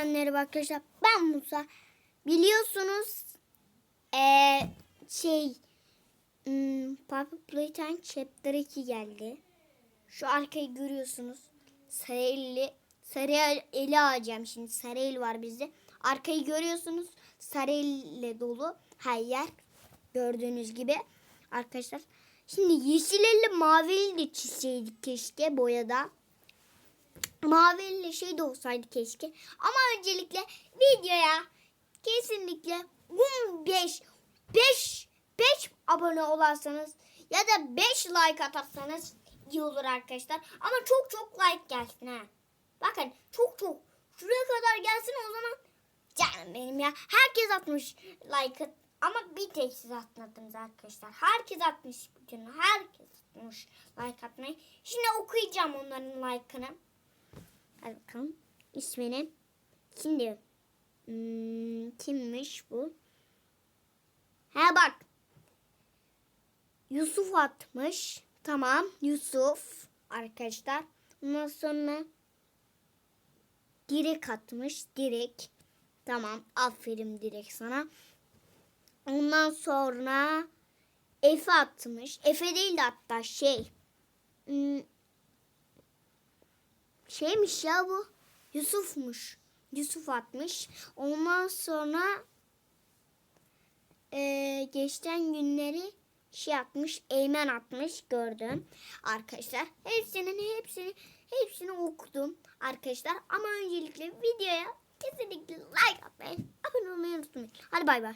Hepinizden merhaba arkadaşlar. Ben Musa. Biliyorsunuz eee şey hmm, Purple Playtime Chapter 2 geldi. Şu arkayı görüyorsunuz. Sarı eli, sarı el- eli alacağım şimdi. Sarı el var bizde. Arkayı görüyorsunuz. Sarı elle dolu her yer. Gördüğünüz gibi arkadaşlar. Şimdi yeşil elle mavi elle çizseydik keşke boyada maviyle şey de olsaydı keşke. Ama öncelikle videoya kesinlikle 15 5 5 abone olarsanız ya da 5 like atarsanız iyi olur arkadaşlar. Ama çok çok like gelsin ha. Bakın çok çok şuraya kadar gelsin o zaman canım benim ya. Herkes atmış like ama bir tek siz atmadınız arkadaşlar. Herkes atmış bütün. Herkes atmış like atmayı. Şimdi okuyacağım onların like'ını. Hadi bakalım. İsmini. Şimdi. Hmm, kimmiş bu? Ha bak. Yusuf atmış. Tamam. Yusuf. Arkadaşlar. Ondan sonra Direk atmış. Direk. Tamam. Aferin Direk sana. Ondan sonra Efe atmış. Efe değil de hatta şey. Hmm, şeymiş ya bu. Yusuf'muş. Yusuf atmış. Ondan sonra eee, geçten günleri şey atmış. Eymen atmış. Gördüm. Arkadaşlar hepsinin hepsini hepsini okudum. Arkadaşlar ama öncelikle videoya kesinlikle like atmayı, abone olmayı unutmayın. Hadi bay bay.